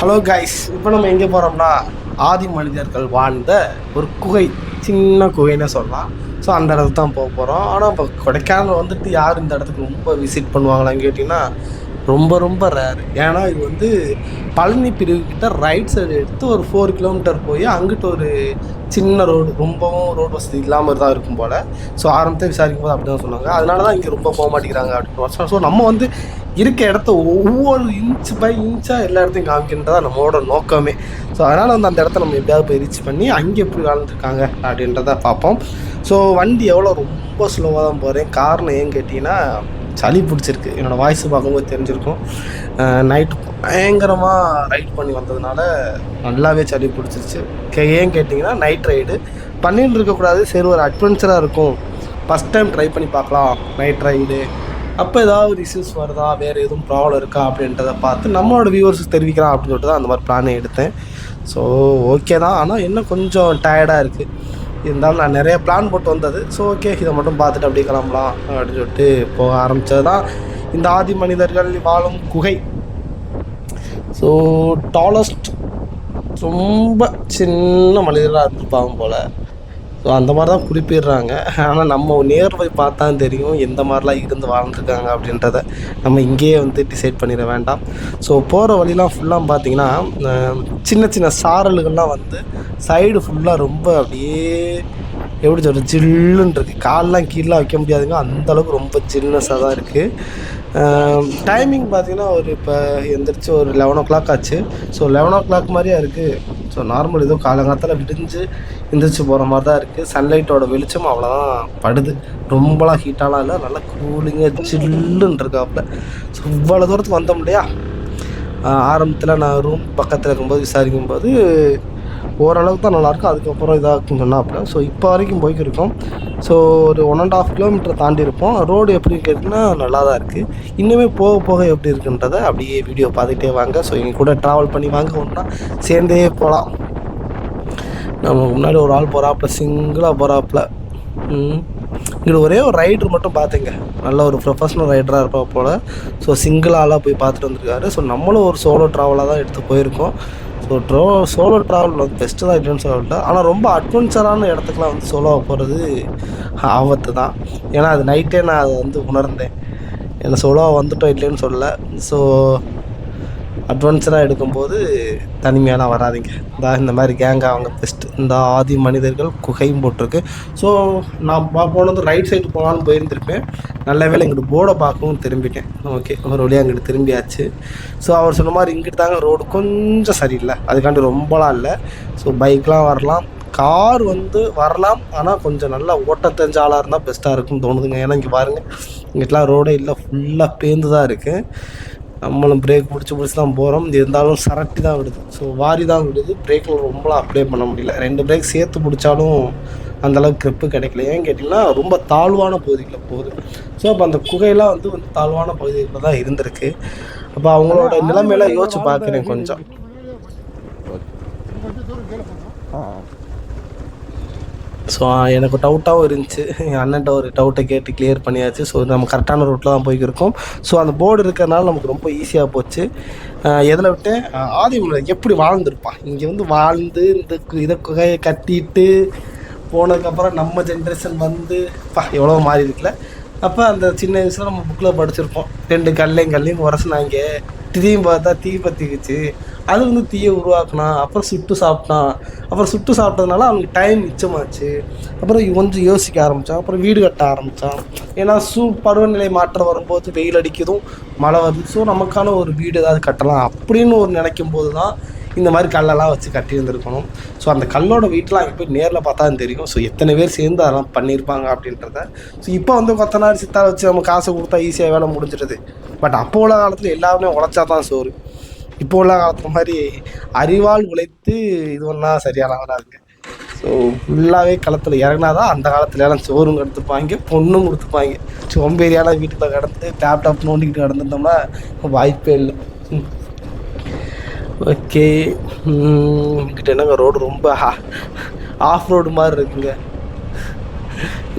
Hello guys இப்போ நம்ம எங்கே போகிறோம்னா ஆதி மனிதர்கள் வாழ்ந்த ஒரு குகை சின்ன குகைன்னு சொல்லலாம். ஸோ அந்த இடத்துக்கு தான் போக போகிறோம் ஆனால் இப்போ கொடைக்கானல் வந்துட்டு யார் இந்த இடத்துக்கு ரொம்ப விசிட் பண்ணுவாங்களான்னு கேட்டிங்கன்னா ரொம்ப ரொம்ப ரேர் ஏன்னா இது வந்து பழனி பிரிவு கிட்ட ரைட் சைடு எடுத்து ஒரு ஃபோர் கிலோமீட்டர் போய் அங்கிட்டு ஒரு சின்ன ரோடு ரொம்பவும் ரோடு வசதி இல்லாமல் தான் இருக்கும் போல். ஸோ ஆரம்பத்தை விசாரிக்கும் போது அப்படி தான் சொன்னாங்க. அதனால தான் இங்கே ரொம்ப போக மாட்டேங்கிறாங்க அப்படின்னு ஸோ நம்ம வந்து இருக்க இடத்த ஒவ்வொரு இன்ச் பை இன்ச்சாக எல்லா இடத்தையும் காமிக்கின்றதா நம்மளோட நோக்கமே. ஸோ அதனால் வந்து அந்த இடத்த நம்ம எப்படியாவது போய் ரீச் பண்ணி அங்கே எப்படி வாழ்ந்துருக்காங்க அப்படின்றத பார்ப்போம். ஸோ வண்டி எவ்வளோ ரொம்ப ஸ்லோவாக தான் போகிறேன் காரணம் ஏன்னு கேட்டிங்கன்னா சளி பிடிச்சிருக்கு. என்னோடய வாய்ஸ் பார்க்கும்போது தெரிஞ்சிருக்கும். நைட் பயங்கரமாக ரைட் பண்ணி வந்ததுனால நல்லாவே சளி பிடிச்சிருச்சு. கே ஏன் கேட்டிங்கன்னா நைட் ரைடு பண்ணிட்டு இருக்கக்கூடாது. சரி ஒரு அட்வென்ச்சராக இருக்கும். ஃபஸ்ட் டைம் ட்ரை பண்ணி பார்க்கலாம். நைட் ரைடு அப்போ ஏதாவது இஷ்யூஸ் வருதா? வேறு எதுவும் ப்ராப்ளம் இருக்கா? அப்படின்றத பார்த்து நம்மளோட வியூவர்ஸ் தெரிவிக்கலாம் அப்படின்னு சொல்லிட்டு தான் அந்த மாதிரி பிளானை எடுத்தேன். ஸோ ஓகே தான். ஆனால் இன்னும் கொஞ்சம் டயர்டாக இருக்குது இருந்தாலும் நான் நிறைய பிளான் போட்டு வந்தது. ஸோ ஓகே இதை மட்டும் பார்த்துட்டு அப்படியே கிளம்பலாம் அப்படின்னு சொல்லிட்டு போக ஆரம்பித்தது தான் இந்த ஆதி மனிதர்கள் வாழும் குகை. ஸோ டாலஸ்ட் ரொம்ப சின்ன மனிதராக இருந்திருப்பாங்க போல். ஸோ அந்த மாதிரி தான் குறிப்பிடுறாங்க. ஆனால் நம்ம நேர் போய் பார்த்தா தெரியும் எந்த மாதிரிலாம் இருந்து வாழ்ந்துருக்காங்க அப்படின்றத நம்ம இங்கேயே வந்து டிசைட் பண்ணிட வேண்டாம். ஸோ போகிற வழிலாம் ஃபுல்லாக பார்த்தீங்கன்னா சின்ன சின்ன சாரல்கள்லாம் வந்து சைடு ஃபுல்லாக ரொம்ப அப்படியே எப்படி சொல்கிறது ஜில்லுன்னு இருக்குது கால்லாம் கீழே வைக்க முடியாதுங்க. அந்தளவுக்கு ரொம்ப ஜில்னஸாக தான் இருக்குது டைமிங் பார்த்தீங்கன்னா ஒரு இப்போ எந்திரிச்சு ஒரு லெவன் ஓ கிளாக் ஆச்சு. ஸோ லெவன் ஓ கிளாக் மாதிரியா இருக்குது ஸோ நார்மல் ஏதோ காலங்காலத்தில் விடிஞ்சு எந்திரிச்சு போகிற மாதிரி தான் இருக்குது சன்லைட்டோட வெளிச்சம் அவ்வளோதான் படுது. ரொம்பலாம் ஹீட்டாலாம் இல்லை. நல்லா கூலிங்காக சில்லுன்னு இருக்காப்புல. ஸோ இவ்வளோ தூரத்துக்கு வந்தோம் இல்லையா? ஆரம்பத்தில் நான் ரூம் பக்கத்தில் இருக்கும்போது விசாரிக்கும் போது ஓரளவுக்கு தான் நல்லாயிருக்கும் அதுக்கப்புறம் இதாகும் சொன்னாப்புல. ஸோ இப்போ வரைக்கும் போய்க்கிருக்கோம். ஸோ ஒரு ஒன் அண்ட் ஆஃப் கிலோமீட்டர் தாண்டி இருப்போம். ரோடு எப்படி கேட்டிங்கன்னா நல்லா தான் இருக்குது இன்னுமே போக போக எப்படி இருக்குன்றதை அப்படியே வீடியோ பார்த்துட்டே வாங்க. ஸோ எங்கள் கூட ட்ராவல் பண்ணி வாங்க. ஒன்றா சேர்ந்தே போகலாம் நமக்கு முன்னாடி ஒரு ஆள் போகிறாப்புல சிங்கிளாக போகிறாப்புல இங்கே ஒரே ஒரு ரைடர் மட்டும் பார்த்துங்க. நல்ல ஒரு ப்ரொஃபஷனல் ரைடராக இருப்பா போல். ஸோ சிங்கிள் ஆளாக போய் பார்த்துட்டு வந்திருக்காரு. ஸோ நம்மளும் ஒரு சோலோ ட்ராவலாக தான் எடுத்து போயிருக்கோம். ஸோ ட்ரோ சோலோ ட்ராவல் வந்து பெஸ்ட்டு தான் இல்லைன்னு சொல்லல ஆனால் ரொம்ப அட்வென்ச்சரான இடத்துக்குலாம் வந்து சோலோவாக போகிறது ஆபத்து தான். ஏன்னா அது நைட்டே நான் அதை வந்து உணர்ந்தேன். என்ன சோலோவாக வந்துட்டோம் இல்லைன்னு சொல்லலை. ஸோ அட்வான்ஸராக எடுக்கும்போது தனிமையெல்லாம் வராதிங்க. இந்த இந்த மாதிரி கேங்காக அவங்க பெஸ்ட் இந்த ஆதி மனிதர்கள் குகையும் போட்டிருக்கு. ஸோ நான் போனது ரைட் சைடு போகலான்னு போயிருந்திருப்பேன். நல்ல வேளை இங்கிட்டு போர்டை பார்க்கவும் திரும்பிட்டேன். ஓகே ஒரு வழியாக அங்கிட்டு திரும்பியாச்சு. ஸோ அவர் சொன்ன மாதிரி இங்கிட்டு தாங்க ரோடு கொஞ்சம் சரியில்லை. அதுக்காண்டி ரொம்பலாம் இல்லை. ஸோ பைக்லாம் வரலாம். கார் வந்து வரலாம். ஆனால் கொஞ்சம் நல்லா ஓட்ட தெரிஞ்ச ஆளாக இருந்தால் பெஸ்ட்டாக இருக்கும்னு தோணுதுங்க. ஏன்னா இங்கே பாருங்கள் இங்கிட்டலாம் ரோடே இல்லை. ஃபுல்லாக பேந்து தான் இருக்குது நம்மளும் பிரேக் பிடிச்சி பிடிச்சி தான் போகிறோம் இருந்தாலும் சரட்டி தான் விடுது ஸோ வாரி தான் விடுது பிரேக்கில் ரொம்பலாம் அப்ளை பண்ண முடியல ரெண்டு பிரேக் சேர்த்து பிடிச்சாலும் அந்தளவுக்கு grip கிடைக்கல ஏன்னு கேட்டிங்கன்னா ரொம்ப தாழ்வான பகுதிகளில் போகுது ஸோ அப்போ அந்த குகையெல்லாம் வந்து வந்து தாழ்வான பகுதிகளில் தான் இருந்திருக்கு அப்போ அவங்களோட நிலைமையெல்லாம் யோசிச்சு பார்க்குறேன் கொஞ்சம் ஸோ எனக்கு டவுட்டாகவும் இருந்துச்சு. என் அண்ணன்ட்ட ஒரு டவுட்டை கேட்டு கிளியர் பண்ணியாச்சு. ஸோ நம்ம கரெக்டான ரூட்டில் தான் போய்க்கிருக்கோம் ஸோ அந்த போர்டு இருக்கிறனால நமக்கு ரொம்ப ஈஸியாக போச்சு. எதில் விட்டு ஆதி ஆதிமூலம் எப்படி வாழ்ந்துருப்பான் இங்கே வந்து வாழ்ந்து இந்த கு- இதை குகையை கட்டிட்டு போனதுக்கப்புறம் நம்ம ஜென்ரேஷன் வந்து பா எவ்வளோ மாறி இருக்குல்ல? அப்போ அந்த சின்ன வயசில் நம்ம புக்கில் படிச்சிருப்போம். ரெண்டு கல்லையும் கல்லையும் உரசினாங்க திடீர்னு பார்த்தா தீ பற்றிக்குச்சு அது வந்து தீயை உருவாக்கினான் அப்புறம் சுட்டு சாப்பிட்டான் அப்புறம் சுட்டு சாப்பிட்டதுனால அவனுக்கு டைம் மிச்சமாச்சு. அப்புறம் கொஞ்சம் யோசிக்க ஆரம்பித்தான் அப்புறம் வீடு கட்ட ஆரம்பித்தான் ஏன்னா சூ பருவநிலை மாற்றம் வரும்போது வெயில் அடிக்கிறதும் மழை வருது. ஸோ நமக்கான ஒரு வீடு ஏதாவது கட்டலாம் அப்படின்னு ஒரு நினைக்கும் போது தான் இந்த மாதிரி கல்லெல்லாம் வச்சு கட்டியிருந்துருக்கணும் ஸோ அந்த கல்லோட வீட்டெலாம் அங்கே போய் நேரில் பார்த்தா தெரியும். ஸோ எத்தனை பேர் சேர்ந்து அதெல்லாம் பண்ணியிருப்பாங்க அப்படின்றத. ஸோ இப்போ வந்து கொத்தனார் சித்தார் வச்சு நம்ம காசு கொடுத்தா ஈஸியாக வேலை முடிஞ்சிடுது. பட் அப்போ உள்ள காலத்தில் எல்லாருமே உழைச்சா தான் சோறு. இப்போ உள்ள காலத்து மாதிரி அறிவால் உழைத்து இது ஒன்றா சரியான வராதுங்க ஸோ ஃபுல்லாகவே களத்தில் இறங்கினா தான் அந்த காலத்துல எல்லாம் சோறும் எடுத்துப்பாங்க பொண்ணும் கொடுத்துப்பாங்க. சோம்பேறியான வீட்டில் கடந்து லேப்டாப் நோண்டிக்கிட்டு கடந்துட்டோம்னா வாய்ப்பே இல்லை. ஓகே. இங்கிட்ட என்னங்க ரோடு ரொம்ப ஆஃப் ரோடு மாதிரி இருக்குங்க.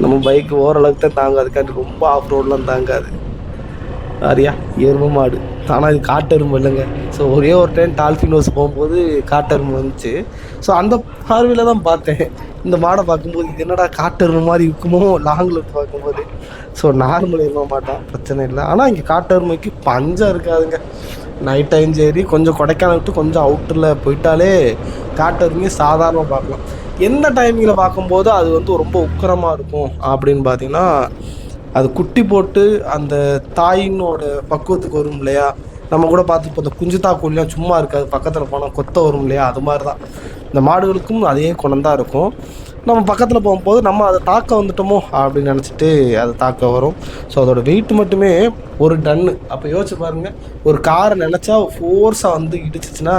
நம்ம பைக்கு ஓரளவுக்கு தான் தாங்காது. ரொம்ப ஆஃப் ரோடெலாம் தாங்காது. சரியா எரும மாடு. ஆனால் இது காட்டெரும்பு இல்லைங்க. ஸோ ஒரே ஒரு டைம் டால்ஃபின் ஹவுஸ் போகும்போது காட்டெரும்பு வந்துச்சு. ஸோ அந்த பார்வையில் தான் பார்த்தேன். இந்த மாடை பார்க்கும்போது இது என்னடா காட்டெரும்பு மாதிரி இருக்குமோ? லாங்கில் பார்க்கும்போது. ஸோ நார்மல் எரும மாட்டான் பிரச்சனை இல்லை. ஆனால் இங்கே காட்டெருமைக்கு பஞ்சம் இருக்காதுங்க. நைட் டைம் சரி கொஞ்சம் கொடைக்கானல் விட்டு கொஞ்சம் அவுட்டரில் போயிட்டாலே காட்டெருமையை சாதாரணமாக பார்க்கலாம். எந்த டைமிங்கில் பார்க்கும்போது அது வந்து ரொம்ப உக்கிரமாக இருக்கும் அப்படின்னு பார்த்தீங்கன்னா அது குட்டி போட்டு அந்த தாயினோட பக்குவத்துக்கு வரும் இல்லையா? நம்ம கூட பார்த்துப்போம் இந்த குஞ்சு தாக்குலாம் சும்மா இருக்காது பக்கத்தில் போனால் கொத்த வரும் இல்லையா? அது மாதிரி தான் இந்த மாடுகளுக்கும் அதே குணம் தான் இருக்கும். நம்ம பக்கத்தில் போகும்போது நம்ம அதை தாக்க வந்துட்டோமோ அப்படின்னு நினச்சிட்டு அது தாக்க வரும். ஸோ அதோட வெயிட் மட்டுமே ஒரு டன்னு அப்போ யோசிச்சு பாருங்கள் ஒரு காரை நினச்சா ஃபோர்ஸாக வந்து இடிச்சிச்சுன்னா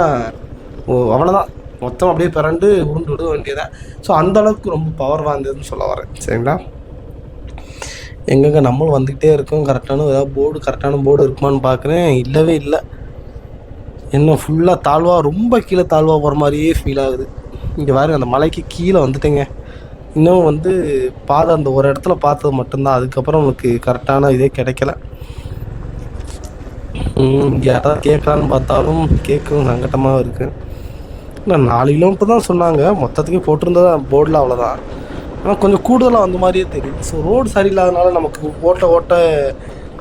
ஓ அவ்வளோதான் மொத்தம் அப்படியே பிறண்டு உருண்டு விட வேண்டியதான் ஸோ அந்தளவுக்கு ரொம்ப பவர் வாய்ந்ததுன்னு சொல்ல வரேன். சரிங்களா? எங்கெங்கே நம்மளும் வந்துக்கிட்டே இருக்கோம். கரெக்டான ஏதாவது போர்டு கரெக்டான போர்டு இருக்குமான்னு பார்க்குறேன். இல்லவே இல்லை. என்ன ஃபுல்லாக தாழ்வாக ரொம்ப கீழே தாழ்வாக போகிற மாதிரியே ஃபீல் ஆகுது. இங்கே வேறு அந்த மலைக்கு கீழே வந்துட்டேங்க. இன்னும் வந்து பாதை அந்த ஒரு இடத்துல பார்த்தது மட்டும்தான். அதுக்கப்புறம் உங்களுக்கு கரெக்டான இதே கிடைக்கல. யாராவது கேட்கலான்னு பார்த்தாலும் கேட்கவும் சங்கட்டமாக இருக்குது இல்லை நாலு கிலோமீட்டர் தான் சொன்னாங்க. மொத்தத்துக்கு போட்டிருந்தது போர்டில் அவ்வளோதான் ஆனால் கொஞ்சம் கூடுதலாக அந்த மாதிரியே தெரியுது. ஸோ ரோடு சரியில்லாதனால நமக்கு ஓட்ட ஓட்ட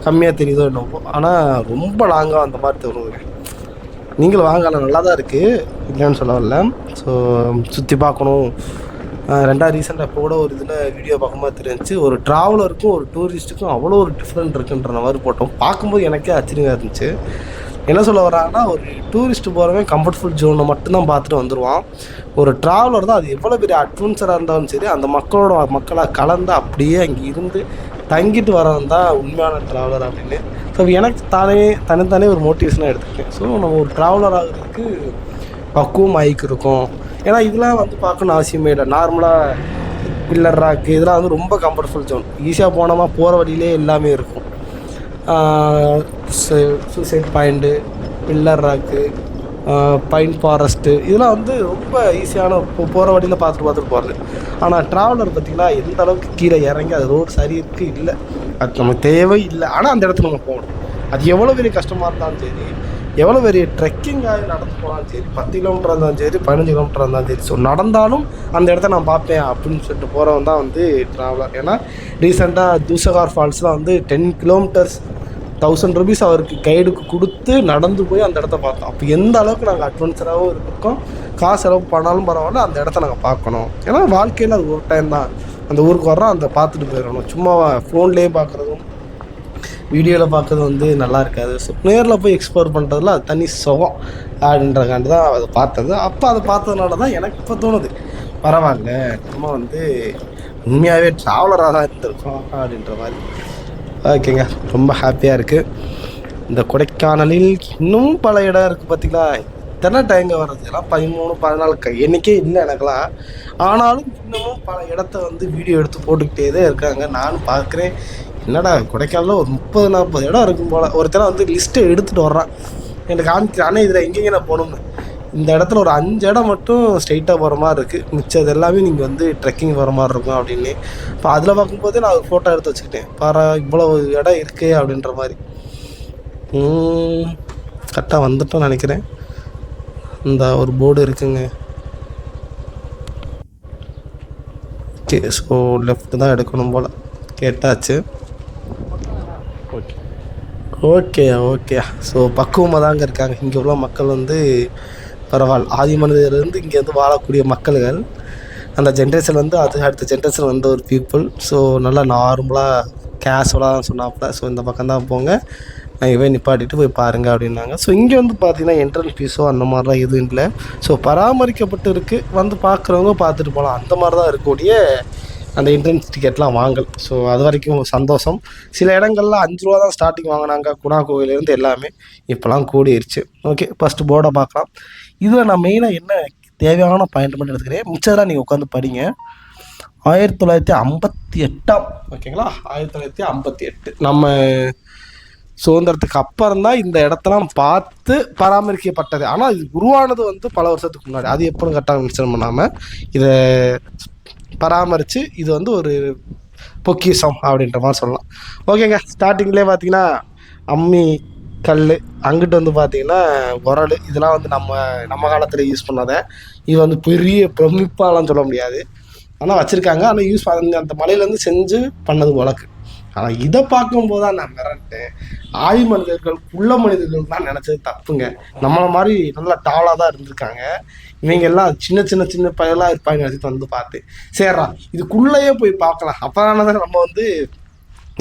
கம்மியாக தெரியுதோ என்னவோ. ஆனால் ரொம்ப லாங்காக அந்த மாதிரி தோணுதுங்க. நீங்களும் வாங்கலாம் நல்லா தான் இருக்குது இல்லைன்னு சொல்ல வரல. ஸோ சுற்றி பார்க்கணும். ரெண்டாவது ரீசெண்டாக இப்போ கூட ஒரு இதில் வீடியோ பார்க்கும்போது தெரிஞ்சு ஒரு ட்ராவலருக்கும் ஒரு டூரிஸ்ட்டுக்கும் அவ்வளோ ஒரு டிஃப்ரெண்ட் இருக்குன்ற மாதிரி போட்டோம். பார்க்கும்போது எனக்கே ஆச்சரியமாக இருந்துச்சு. என்ன சொல்ல வராங்கன்னா ஒரு டூரிஸ்ட் போகிறவன் கம்ஃபர்டபுள் ஜோனை மட்டும்தான் பார்த்துட்டு வந்துடுவான் ஒரு ட்ராவலர் தான் அது எவ்வளோ பெரிய அட்வென்ச்சராக இருந்தாலும் சரி அந்த மக்களோட மக்களாக கலந்து அப்படியே அங்கே இருந்து தங்கிட்டு வரவன் தான் உண்மையான ட்ராவலர் அப்படின்னு ஸோ எனக்கு தானே தனித்தானே ஒரு மோட்டிவேஷனாக எடுத்துக்கிட்டேன். ஸோ நம்ம ஒரு ட்ராவலர் ஆகிறதுக்கு பக்குவம் ஆகிக்கு இருக்கும். ஏன்னா இதெல்லாம் வந்து பார்க்கணுன்னு அவசியமே இல்லை. நார்மலாக பில்லர் ராக்கு இதெல்லாம் வந்து ரொம்ப கம்ஃபர்டபுள் ஜோன் ஈஸியாக போனோமா போகிற வழியிலே எல்லாமே இருக்கும். Suicide point pillar rock pine forest இதெல்லாம் வந்து ரொம்ப ஈஸியான இப்போ போகிற வழியில் பார்த்துட்டு பார்த்துட்டு போகிறது ஆனால் ட்ராவலர் பார்த்திங்கன்னா எந்த அளவுக்கு கீழே இறங்கி அது ரோடு சரி இருக்குது இல்லை. அது நமக்கு தேவை இல்லை. ஆனால் அந்த இடத்துல நம்ம போகணும். அது எவ்வளோ பெரிய கஷ்டமாக இருந்தாலும் சரி எவ்வளோ பெரிய ட்ரெக்கிங்காக நடந்து போனாலும் சரி பத்து கிலோமீட்டர் இருந்தாலும் சரி பதினஞ்சு கிலோமீட்டர் இருந்தாலும் சரி. ஸோ நடந்தாலும் அந்த இடத்த நான் பார்ப்பேன் அப்படின்னு சொல்லிட்டு போகிறவன் தான் வந்து ட்ராவலர் ஏன்னா ரீசெண்டாக தூசகார் ஃபால்ஸ்லாம் வந்து டென் கிலோமீட்டர்ஸ் தௌசண்ட் ருபீஸ் அவருக்கு கைடுக்கு கொடுத்து நடந்து போய் அந்த இடத்த பார்த்தோம். அப்போ எந்த அளவுக்கு நாங்கள் அட்வென்ச்சராகவும் இருக்கோம் காசு செலவு பண்ணாலும் பரவாயில்ல அந்த இடத்த நாங்கள் பார்க்கணும். ஏன்னா வாழ்க்கையில் அது ஒரு டைம் தான். அந்த ஊருக்கு வர்றோம் அந்த பார்த்துட்டு போயிடணும். சும்மா ஃபோன்லேயே பார்க்குறதும் வீடியோவில் பார்க்குறது வந்து நல்லா இருக்காது. ஸோ நேரில் போய் எக்ஸ்ப்ளோர் பண்ணுறதுல அது தனி சுகம் அப்படின்றக்காண்டி தான் அதை பார்த்தது. அப்போ அதை பார்த்ததுனால தான் எனக்கு இப்போ தோணுது பரவாயில்ல நம்ம வந்து உண்மையாகவே ட்ராவலராக தான் இருந்திருக்கோம் அப்படின்ற மாதிரி. ஓகேங்க. ரொம்ப ஹாப்பியாக இருக்குது இந்த கொடைக்கானலில் இன்னும் பல இடம் இருக்குது பார்த்தீங்களா இத்தனை டைங்க வர்றது. எல்லாம் பதிமூணு பதினாலு க எண்ணிக்கே இல்லை எனக்கெல்லாம் ஆனாலும் இன்னமும் பல இடத்த வந்து வீடியோ எடுத்து போட்டுக்கிட்டே தான் இருக்காங்க. நானும் பார்க்குறேன். என்னடா கொடைக்கானலில் ஒரு முப்பது நாற்பது இடம் இருக்கும் போல். ஒருத்தர வந்து லிஸ்ட்டை எடுத்துகிட்டு வர்றான். எனக்கு காமிக்கிறானே. இதில் எங்கெங்கே நான் போகணும்னு? இந்த இடத்துல ஒரு அஞ்சு இடம் மட்டும் ஸ்ட்ரைட்டாக போகிற மாதிரி இருக்குது மிச்சது எல்லாமே நீங்கள் வந்து ட்ரெக்கிங் போகிற மாதிரி இருக்கும் அப்படின்னு. இப்போ அதில் பார்க்கும்போதே நான் ஃபோட்டோ எடுத்து வச்சுக்கிட்டேன். பாரு இவ்வளோ இடம் இருக்கே அப்படின்ற மாதிரி. கரெக்டாக வந்துட்டோம் நினைக்கிறேன். இந்த ஒரு போர்டு இருக்குங்க. ஓகே ஸோ லெஃப்ட் தான் எடுக்கணும் போல். கேட்டாச்சு. ஓகே ஓகே ஸோ பக்குவமாக தாங்க இருக்காங்க. இங்கே உள்ள மக்கள் வந்து பரவாயில்ல. ஆதி மனிதர்லேருந்து இங்கே வந்து வாழக்கூடிய மக்கள்கள் அந்த ஜென்ரேஷன் வந்து அது அடுத்த ஜென்ரேஷன் வந்த ஒரு பீப்புள் ஸோ நல்லா நார்மலாக கேஷுவலாக சொன்னாப்புல. ஸோ இந்த பக்கம் தான் போங்க. நான் இவன் நிப்பாட்டிட்டு போய் பாருங்க அப்படின்னாங்க. ஸோ இங்கே வந்து பார்த்தீங்கன்னா என்ட்ரன்ஸ் ஃபீஸோ அந்த மாதிரிலாம் எதுவும் இல்லை. ஸோ பராமரிக்கப்பட்டு இருக்குது வந்து பார்க்குறவங்க பார்த்துட்டு போகலாம் அந்த மாதிரி தான் இருக்கக்கூடிய அந்த என்ட்ரன்ஸ் டிக்கெட்லாம் வாங்கல். ஸோ அது வரைக்கும் சந்தோஷம். சில இடங்கள்ல அஞ்சு ரூபா தான் ஸ்டார்டிங் வாங்கினாங்க. குணா கோவிலேருந்து எல்லாமே. இப்போலாம் கூடிருச்சு. ஓகே ஃபஸ்ட்டு போர்டை பார்க்கலாம். இதில் நான் மெயினாக என்ன தேவையான பாயிண்ட் மட்டும் எடுத்துக்கிறேன்? மிச்சதெல்லாம் நீங்கள் உட்காந்து படிங்க. ஆயிரத்தி தொள்ளாயிரத்தி ஐம்பத்தி எட்டாம் ஓகேங்களா? ஆயிரத்தி தொள்ளாயிரத்தி ஐம்பத்தி எட்டு. நம்ம சுதந்திரத்துக்கு அப்புறம் தான் இந்த இடத்தெல்லாம் பார்த்து பராமரிக்கப்பட்டது. ஆனால் இது உருவானது வந்து பல வருஷத்துக்கு முன்னாடி. அது எப்போ கரெக்டாக மென்ஷன் பண்ணாமல் இதை பராமரித்து இது வந்து ஒரு பொக்கிஷம் அப்படின்ற மாதிரி சொல்லலாம். ஓகேங்க ஸ்டார்டிங்லேயே பார்த்தீங்கன்னா அம்மி கல் அங்கிட்டு வந்து பார்த்தீங்கன்னா உரல் இதெல்லாம் வந்து நம்ம நம்ம காலத்தில் யூஸ் பண்ணதை. இது வந்து பெரிய பிரமிப்பாலாம் சொல்ல முடியாது. ஆனால் வச்சுருக்காங்க. ஆனால் யூஸ் அந்த அந்த மலையிலேருந்து செஞ்சு பண்ணது உலக்கு ஆனால் இதை பார்க்கும்போது தான் நான் மிரட்டேன். ஆதி மனிதர்கள் உள்ள மனிதர்கள் தான் நினச்சது தப்புங்க. நம்மளை மாதிரி நல்லா டாலாக தான் இருந்திருக்காங்க. இவங்க எல்லாம் சின்ன சின்ன சின்ன பையெல்லாம் இருப்பாங்க நினச்சிட்டு வந்து பார்த்து. சரிடா இதுக்குள்ளேயே போய் பார்க்கலாம். அப்போ தான் நம்ம வந்து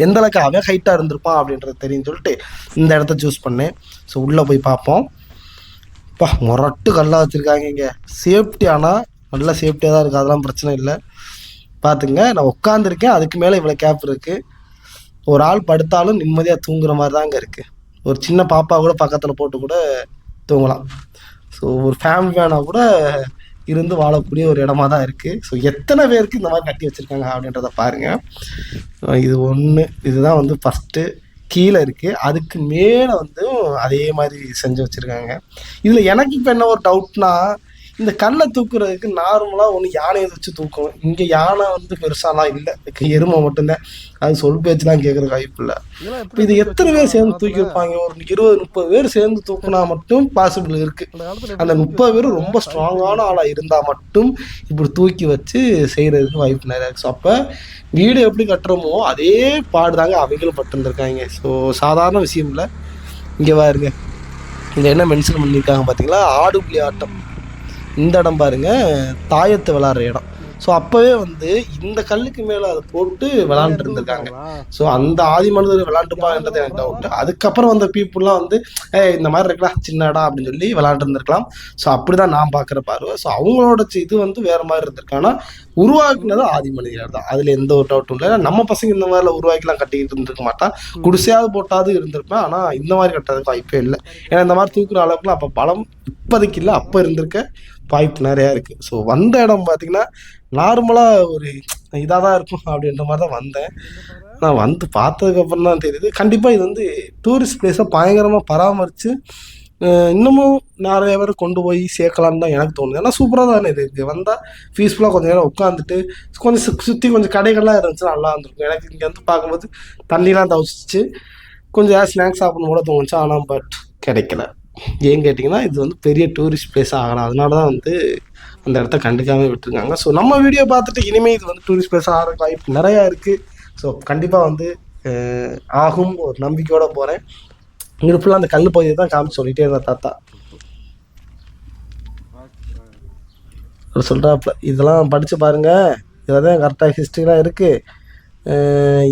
எந்த அளவுக்கு அவன் ஹைட்டாக இருந்திருப்பான் அப்படின்றது தெரியும் சொல்லிட்டு இந்த இடத்த சூஸ் பண்ணேன். ஸோ உள்ளே போய் பார்ப்போம். பா முரட்டு கல்லாக வச்சுருக்காங்க இங்கே. சேஃப்டி ஆனால் நல்ல சேஃப்டியாக தான் இருக்குது அதெல்லாம் பிரச்சனை இல்லை. பார்த்துங்க. நான் உட்காந்துருக்கேன் அதுக்கு மேலே இவ்வளோ கேப் இருக்குது ஒரு ஆள் படுத்தாலும் நிம்மதியாக தூங்குற மாதிரி தாங்க இருக்குது ஒரு சின்ன பாப்பா கூட பக்கத்தில் போட்டு கூட தூங்கலாம். ஸோ ஒரு ஃபேமிலி வேணால் கூட இருந்து வாழக்கூடிய ஒரு இடமா தான் இருக்குது ஸோ எத்தனை பேருக்கு இந்த மாதிரி கட்டி வச்சுருக்காங்க அப்படின்றத பாருங்கள் இது ஒன்று இதுதான் வந்து ஃபஸ்ட்டு கீழே இருக்குது அதுக்கு மேலே வந்து அதே மாதிரி செஞ்சு வச்சுருக்காங்க. இதில் எனக்கு இப்போ என்ன ஒரு டவுட்னா இந்த கல்லை தூக்குறதுக்கு நார்மலாக ஒன்று யானையை வச்சு தூக்கும் இங்கே யானை வந்து பெருசாலாம் இல்லை. எருமை மட்டும்தான் அது சொல் பேச்சுலாம் கேட்குற வாய்ப்பு இல்லை. இப்போ இது எத்தனை பேர் சேர்ந்து தூக்கி வைப்பாங்க? ஒரு இருபது முப்பது பேர் சேர்ந்து தூக்குனா மட்டும் பாசிபிள் இருக்குது அந்த முப்பது பேர் ரொம்ப ஸ்ட்ராங்கான ஆளாக இருந்தால் மட்டும் இப்படி தூக்கி வச்சு செய்கிறதுக்கு வாய்ப்பு நிறையா ஸோ அப்போ வீடு எப்படி கட்டுறோமோ அதே பாடுதாங்க அவங்களும் பட்டுருந்துருக்காங்க. ஸோ சாதாரண விஷயம் இல்லை. இங்கே பாருங்க. இதில் என்ன மென்ஷன் பண்ணியிருக்காங்க பார்த்தீங்களா ஆடுபுலி ஆட்டம். இந்த இடம் பாருங்க தாயத்து விளாட்ற இடம். ஸோ அப்போவே வந்து இந்த கல்லுக்கு மேலே அதை போட்டு விளாண்டு இருந்திருக்காங்க. ஸோ அந்த ஆதி மனிதர் விளாண்டுப்பான்றது எனக்கு டவுட் அதுக்கப்புறம் வந்த பீப்புளெலாம் வந்து ஏ இந்த மாதிரி இருக்கலாம் சின்ன இடம் அப்படின்னு சொல்லி விளாண்டு இருந்திருக்கலாம். ஸோ அப்படி தான் நான் பார்க்குற பார்வை. ஸோ அவங்களோட இது வந்து வேறு மாதிரி இருந்திருக்கு. உருவாக்குனது ஆதி மனிதர் தான். அதில் எந்த ஒரு டவுட்டும் இல்லை. நம்ம பசங்க இந்த மாதிரிலாம் உருவாக்கிலாம் கட்டிக்கிட்டு இருந்திருக்க மாட்டான் குடிசையாவது போட்டாவது இருந்திருப்பேன் ஆனால் இந்த மாதிரி கட்டுறதுக்கு வாய்ப்பே இல்லை. ஏன்னா இந்த மாதிரி தூக்குற அளவுக்குலாம் அப்போ பலம் இப்போதைக்கு இல்லை. அப்போ இருந்திருக்க. வாய்ப்பு நிறையா இருக்குது ஸோ வந்த இடம் பார்த்தீங்கன்னா நார்மலாக ஒரு இதாக தான் இருக்கும் அப்படின்ற மாதிரி தான் வந்தேன். நான் வந்து பார்த்ததுக்கப்புறம் தான் தெரியுது. கண்டிப்பாக இது வந்து டூரிஸ்ட் பிளேஸை பயங்கரமாக பராமரித்து இன்னமும் நிறைய பேர் கொண்டு போய் சேர்க்கலாம்னு தான் எனக்கு தோணுது. ஏன்னா சூப்பராக தானே இருக்குது வந்தால் பீஸ்ஃபுல்லாக கொஞ்சம் நேரம் உட்காந்துட்டு கொஞ்சம் சு- சுற்றி கொஞ்சம் கடைகள்லாம் இருந்துச்சு நல்லா இருந்திருக்கும். எனக்கு இங்கே வந்து பார்க்கும்போது தண்ணிலாம் தவிச்சிச்சு. கொஞ்சம் ஏதாவது ஸ்நாக்ஸ் சாப்பிடணும் கூட தோணுச்சு. ஆனால் பட் கிடைக்கல. ஏன் கேட்டிங்கன்னா இது வந்து பெரிய டூரிஸ்ட் பிளேஸ் ஆகலாம். அதனால தான் வந்து அந்த இடத்த கண்டுக்காமல் விட்டுருக்காங்க. ஸோ நம்ம வீடியோ பார்த்துட்டு இனிமேல் இது வந்து டூரிஸ்ட் பிளேஸ் ஆகிற வாய்ப்பு நிறையா இருக்குது ஸோ கண்டிப்பாக வந்து ஆகும். ஒரு நம்பிக்கையோடு போகிறேன் இங்கே ஃபுல்லாக அந்த கல் பகுதியை தான் காமிச்சு சொல்லிட்டே இருந்தேன் தாத்தா. அவர் சொல்கிறாப்புல இதெல்லாம் படித்து பாருங்கள் இதில் தான் கரெக்டாக ஹிஸ்ட்ரிலாம் இருக்குது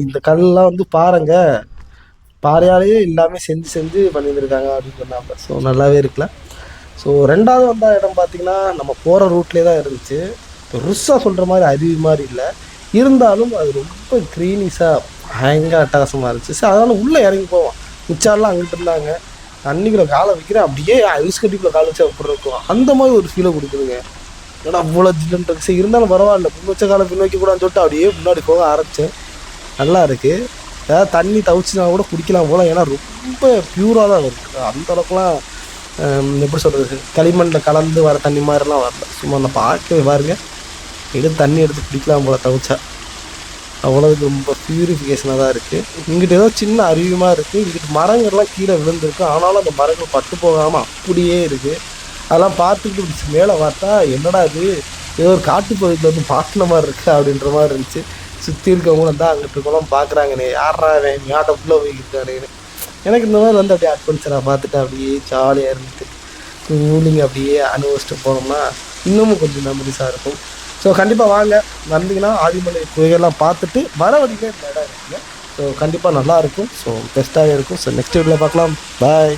இந்த கல்லாம் வந்து பாருங்கள் பாறையாலேயே எல்லாமே செஞ்சு செஞ்சு பண்ணியிருந்திருக்காங்க அப்படின்னு சொன்னாங்க. ஸோ நல்லாவே இருக்குல்ல ஸோ ரெண்டாவது வந்த இடம் பார்த்தீங்கன்னா நம்ம போகிற ரூட்லேயே தான் இருந்துச்சு. ருஸ்ஸாக சொல்கிற மாதிரி அருவி மாதிரி இல்லை. இருந்தாலும் அது ரொம்ப க்ரீனிஸாக பயங்கர அட்டகாசமாக இருந்துச்சு. ஸோ அதனால் உள்ளே இறங்கி போவோம். மிச்சாரெலாம் அங்கிட்டு இருந்தாங்க. தண்ணிக்குள்ளே காலை வைக்கிறேன். அப்படியே ஐஸ் கட்டிக்குள்ளே காலை வச்சு அப்படி இருக்கும் அந்த மாதிரி ஒரு ஃபீலை கொடுக்குதுங்க. ஏன்னா அவ்வளோ ஜில்லுன்னு இருக்கு. சரி இருந்தாலும் பரவாயில்ல. பின் வச்ச காலம் பின் வைக்கக்கூடாதுன்னு சொல்லிட்டு அப்படியே முன்னாடி போக ஆரம்பித்தேன் நல்லா இருக்குது ஏதாவது தண்ணி தவிச்சுனா கூட குடிக்கலாம் போல ஏன்னா ரொம்ப பியூராக தான் இருக்குது அந்த அளவுக்குலாம் எப்படி சொல்கிறது களிமண்ணில் கலந்து வர தண்ணி மாதிரிலாம் வரல. சும்மா அந்த பார்க்கவே பாருங்க. எடுத்து தண்ணி எடுத்து குடிக்கலாம் போல தவிச்சா. அவ்வளோதுக்கு ரொம்ப பியூரிஃபிகேஷனாக தான் இருக்குது இங்கிட்ட ஏதோ சின்ன அருவிமாக இருக்குது இங்கிட்டு மரங்கள்லாம் கீழே விழுந்திருக்கு. ஆனாலும் அந்த மரங்கள் பட்டு போகாமல் அப்படியே இருக்குது அதெல்லாம் பார்த்துக்கிட்டு மேலே பார்த்தா என்னடா இது? ஏதோ ஒரு காட்டுப்பகுதியில் வந்து மாட்டின மாதிரி இருக்குது அப்படின்ற மாதிரி இருந்துச்சு. சுற்றி இருக்கவங்களும் தான் அங்கிட்டு இருக்கவங்களும் பார்க்குறாங்கண்ணே யாரா அவன் உள்ளே போய்க்கிட்டானேன்னு எனக்கு இந்த மாதிரி வந்து அப்படியே அட்வென்ச்சராக பார்த்துட்டு அப்படியே ஜாலியாக இருந்துட்டு ரூலிங் அப்படியே அனுபவிச்சுட்டு போனோம்னா இன்னமும் கொஞ்சம் மெமரிஸாக இருக்கும். ஸோ கண்டிப்பாக வாங்க. வந்தீங்கன்னா ஆதிமலை குகைகள்லாம் பார்த்துட்டு வர வரைக்கும் இந்த இடம் இருக்குங்க. ஸோ கண்டிப்பாக நல்லாயிருக்கும் ஸோ பெஸ்ட்டாகவே இருக்கும். ஸோ நெக்ஸ்ட் வீடியோவில் பார்க்கலாம். பாய்